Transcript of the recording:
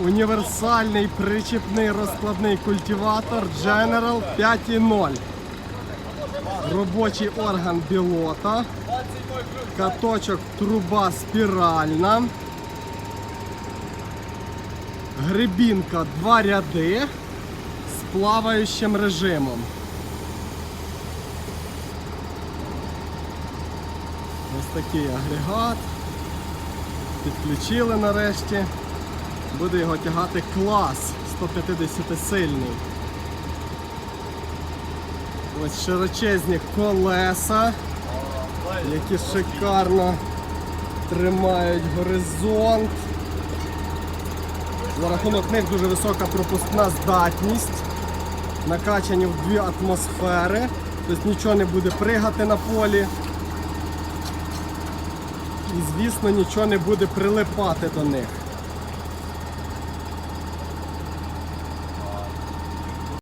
Універсальний причіпний розкладний культиватор General 5.0. Робочий орган білота. Каточок труба спіральна. Грибінка два ряди з плаваючим режимом. Ось такий агрегат. Підключили нарешті. Буде його тягати клас 150 сильний. Ось широчезні колеса, які шикарно тримають горизонт. За рахунок них дуже висока пропускна здатність. Накачані в дві атмосфери. Тобто нічого не буде пригати на полі. І звісно нічого не буде прилипати до них.